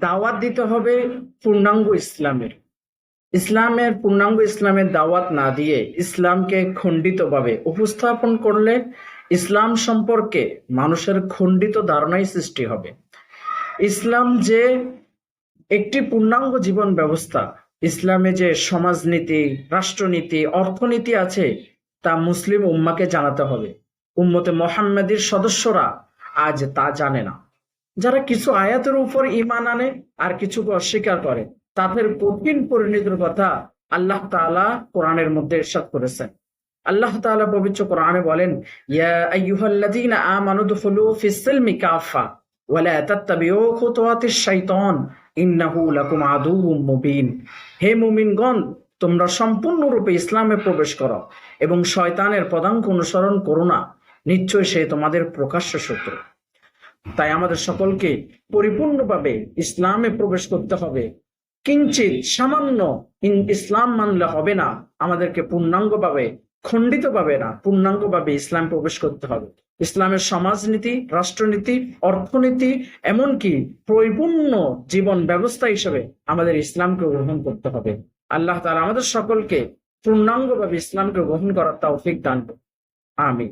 দাওয়াত দিতে হবে পূর্ণাঙ্গ ইসলামের। ইসলামের পূর্ণাঙ্গ ইসলামের দাওয়াত না দিয়ে ইসলামকে খণ্ডিতভাবে উপস্থাপন করলে ইসলাম সম্পর্কে মানুষের খণ্ডিত ধারণাই সৃষ্টি হবে। ইসলাম যে একটি পূর্ণাঙ্গ জীবন ব্যবস্থা, ইসলামে যে সমাজনীতি, রাষ্ট্রনীতি, অর্থনীতি আছে, তা মুসলিম উম্মাকে জানাতে হবে। উম্মতে মোহাম্মদীর সদস্যরা আজ তা জানে না। যারা কিছু আয়াতের উপর ইমান আনে আর কিছুকে অস্বীকার করে, তাদের কঠিন পরিণতির কথা আল্লাহ তাআলা কোরআনের মধ্যে ইরশাদ করেছেন। আল্লাহ তাআলা পবিত্র কোরআনে বলেন হে তোমরা সম্পূর্ণরূপে ইসলামে প্রবেশ করো এবং শয়তানের পদাঙ্ক অনুসরণ করো না। নিশ্চয় সে তোমাদের প্রকাশ্য শত্রু। তাই আমাদের সকলকে পরিপূর্ণভাবে ইসলামে প্রবেশ করতে হবে। কিঞ্চিত সামান্য ইসলাম মানলে হবে না, আমাদেরকে পূর্ণাঙ্গভাবে, খণ্ডিতভাবে না, পূর্ণাঙ্গভাবে ইসলাম প্রবেশ করতে হবে। ইসলামের সমাজনীতি, রাষ্ট্রনীতি, অর্থনীতি, এমনকি পরিপূর্ণ জীবন ব্যবস্থা হিসেবে আমাদের ইসলামকে গ্রহণ করতে হবে। আল্লাহ তাআলা আমাদের সকলকে পূর্ণাঙ্গভাবে ইসলামকে গ্রহণ করার তৌফিক দান করুন। আমিন।